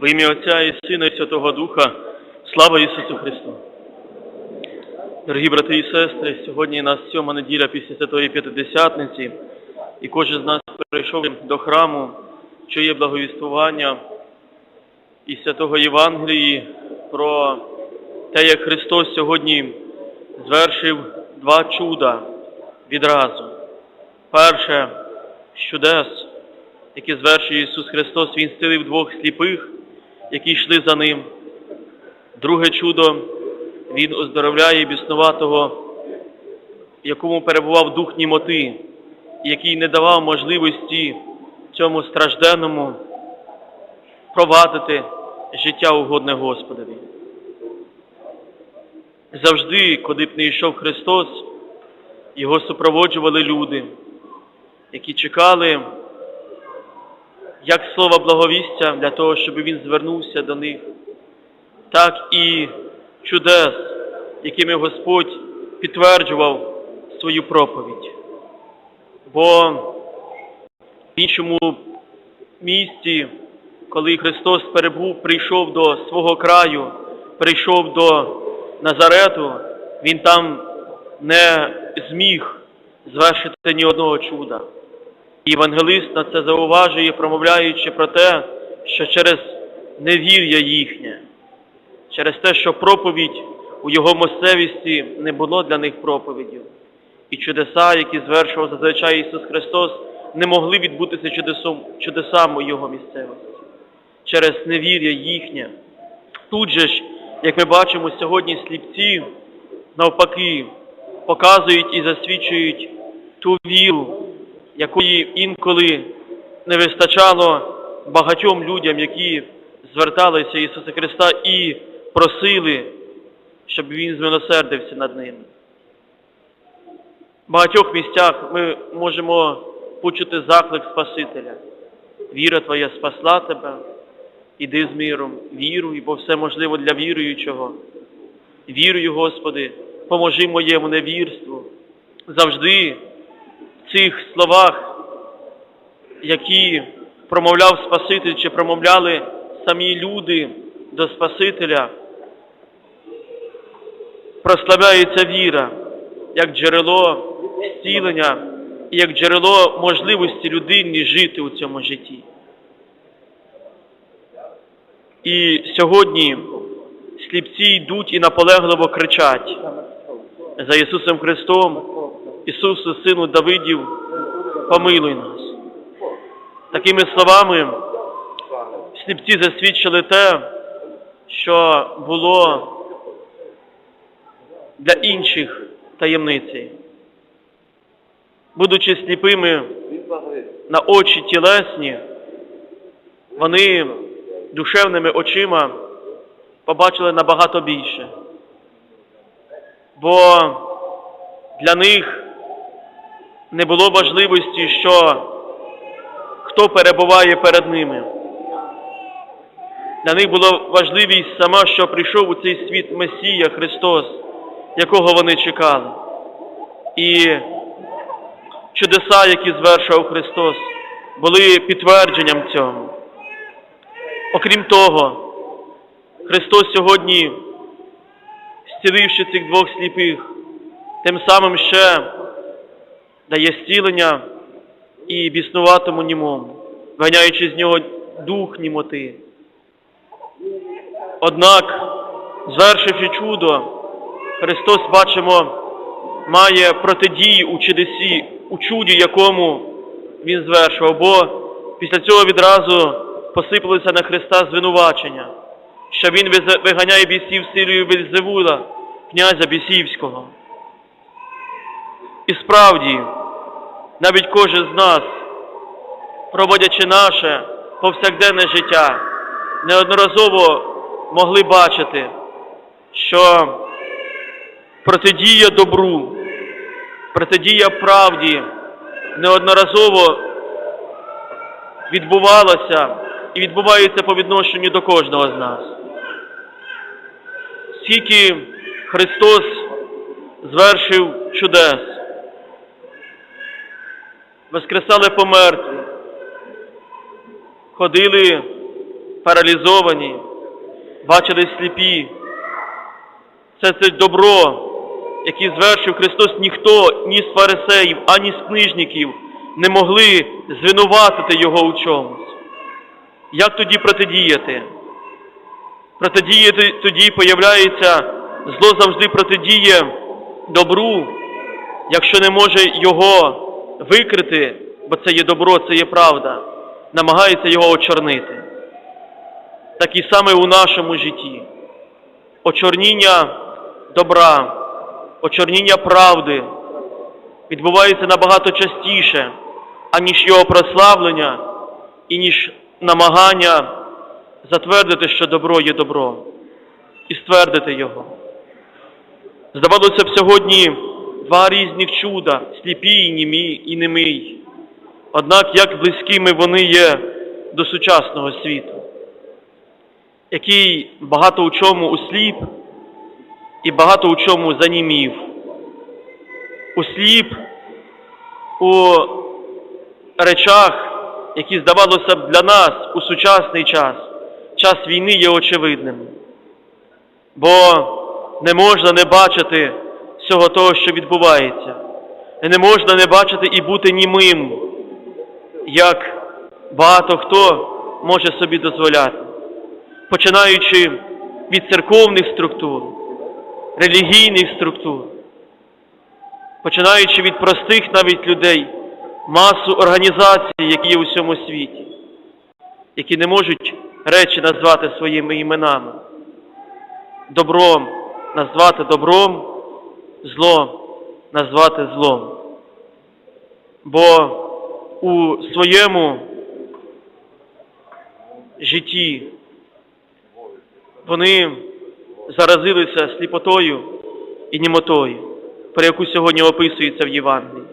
В ім'я Отця і Сина і Святого Духа, слава Ісусу Христу! Дорогі брати і сестри, сьогодні нас сьома неділя після Святої П'ятидесятниці, і кожен з нас прийшов до храму, чує благовіствування і Святого Євангелії про те, як Христос сьогодні звершив два чуда відразу. Перше чудес, яке звершує Ісус Христос, Він зцілив двох сліпих, які йшли за Ним. Друге чудо, Він оздоровляє біснуватого, якому перебував дух німоти, який не давав можливості цьому стражденному провадити життя угодне Господові. Завжди, коли б не йшов Христос, його супроводжували люди, які чекали як слова благовістя для того, щоб він звернувся до них, так і чудес, якими Господь підтверджував свою проповідь. Бо в іншому місті, коли Христос перебув, прийшов до свого краю, прийшов до Назарету, Він там не зміг звершити ні одного чуда. Євангелист на це зауважує, промовляючи про те, що через невір'я їхнє, через те, що проповідь у його місцевості не було для них проповіддю. І чудеса, які звершував зазвичай Ісус Христос, не могли відбутися чудесом, чудесами у його місцевості. Через невір'я їхнє. Тут же ж, як ми бачимо сьогодні, сліпці, навпаки, показують і засвідчують ту віру, якої інколи не вистачало багатьом людям, які зверталися Ісуса Христа і просили, щоб Він змилосердився над ними. В багатьох місцях ми можемо почути заклик Спасителя. Віра Твоя спасла тебе, іди з миром, віруй, бо все можливо для віруючого. Вірую, Господи, поможи моєму невірству. Завжди цих словах, які промовляв Спаситель, чи промовляли самі люди до Спасителя, прославляється віра як джерело зцілення і як джерело можливості людині жити у цьому житті. І сьогодні сліпці йдуть і наполегливо кричать за Ісусом Христом, Ісусу, Сину Давидів, помилуй нас. Такими словами сліпці засвідчили те, що було для інших таємниці. Будучи сліпими на очі тілесні, вони душевними очима побачили набагато більше. Бо для них не було важливості, що хто перебуває перед ними. Для них була важливість сама, що прийшов у цей світ Месія Христос, якого вони чекали. І чудеса, які звершував Христос, були підтвердженням цьому. Окрім того, Христос сьогодні, зціливши цих двох сліпих, тим самим ще дає зцілення і біснуватому німому, ганяючи з нього дух німоти. Однак, звершивши чудо, Христос, бачимо, має протидію у чудесі, у чуді, якому Він звершував, бо після цього відразу посипалися на Христа звинувачення, що Він виганяє бісів силою Вельзевула, князя Бісівського. І справді, навіть кожен з нас, проводячи наше повсякденне життя, неодноразово могли бачити, що протидія добру, протидія правді неодноразово відбувалася і відбувається по відношенню до кожного з нас. Скільки Христос звершив чудес, воскресали померті, ходили паралізовані, бачили сліпі. Це це добро, яке звершив Христос, ніхто ні з фарисеїв, ані з книжників не могли звинуватити його у чомусь. Як тоді протидіяти? Протидіяти тоді появляється, зло завжди протидіє добру, якщо не може його викрити, бо це є добро, це є правда, намагається його очорнити. Так і саме у нашому житті. Очорніння добра, очорніння правди відбувається набагато частіше, аніж його прославлення і ніж намагання затвердити, що добро є добро, і ствердити його. Здавалося б, сьогодні два різних чуда, сліпі і німі і немий. Однак як близькими вони є до сучасного світу, який багато у чому усліп і багато у чому занімів. Усліп у речах, які, здавалося б, для нас у сучасний час, час війни є очевидним. Бо не можна не бачити всього того, що відбувається. Не можна не бачити і бути німим, як багато хто може собі дозволяти, починаючи від церковних структур, релігійних структур, починаючи від простих навіть людей, масу організацій, які є у всьому світі, які не можуть речі назвати своїми іменами, добром назвати добром, зло назвати злом. Бо у своєму житті вони заразилися сліпотою і німотою, про яку сьогодні описується в Євангелії.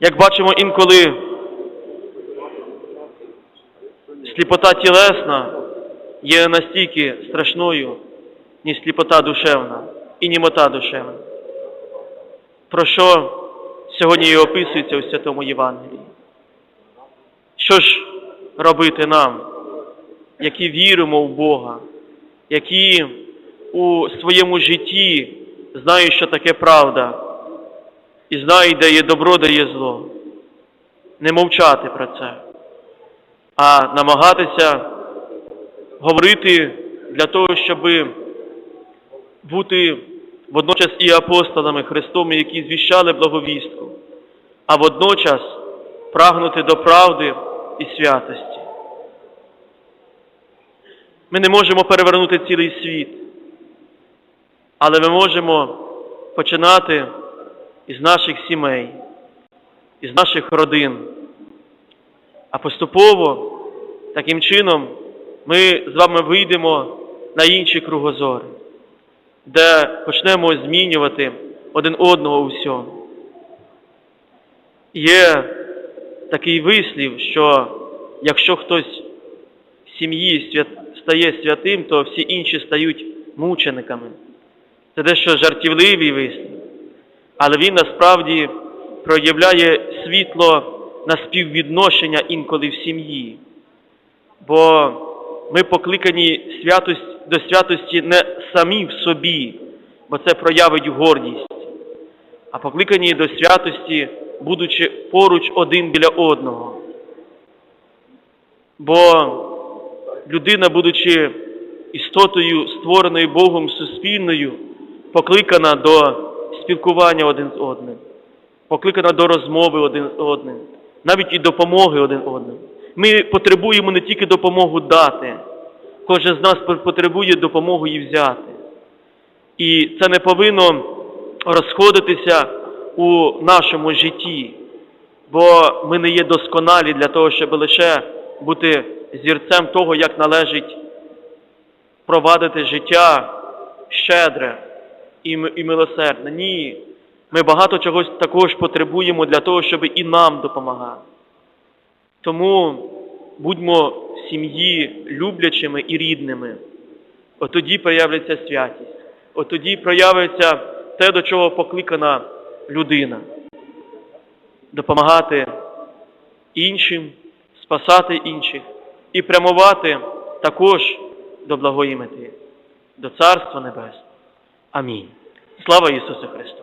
Як бачимо інколи сліпота тілесна є настільки страшною, ніж сліпота душевна і німота душевна. Про що сьогодні і описується у Святому Євангелії? Що ж робити нам, які віримо в Бога, які у своєму житті знають, що таке правда, і знають, де є добро, де є зло. Не мовчати про це, а намагатися говорити для того, щоб бути водночас і апостолами Христом, які звіщали благовістку, а водночас прагнути до правди і святості. Ми не можемо перевернути цілий світ, але ми можемо починати із наших сімей, із наших родин. А поступово, таким чином, ми з вами вийдемо на інші кругозори, де почнемо змінювати один одного у всьому. Є такий вислів, що якщо хтось в сім'ї свят... стає святим, то всі інші стають мучениками. Це дещо жартівливий вислів, але він насправді проявляє світло на співвідношення інколи в сім'ї. Бо ми покликані святость, до святості не самі в собі, бо це проявить гордість, а покликані до святості, будучи поруч один біля одного. Бо людина, будучи істотою, створеною Богом суспільною, покликана до спілкування один з одним, покликана до розмови один з одним, навіть і допомоги один одним. Ми потребуємо не тільки допомогу дати, кожен з нас потребує допомогу і взяти. І це не повинно розходитися у нашому житті, бо ми не є досконалі для того, щоб лише бути зірцем того, як належить провадити життя щедре і милосердне. Ні, ми багато чогось також потребуємо для того, щоб і нам допомагати. Тому будьмо сім'ї люблячими і рідними. От тоді проявиться святість. От тоді проявиться те, до чого покликана людина. Допомагати іншим, спасати інших і прямувати також до благої мети, до Царства Небесного. Амінь. Слава Ісусу Христу!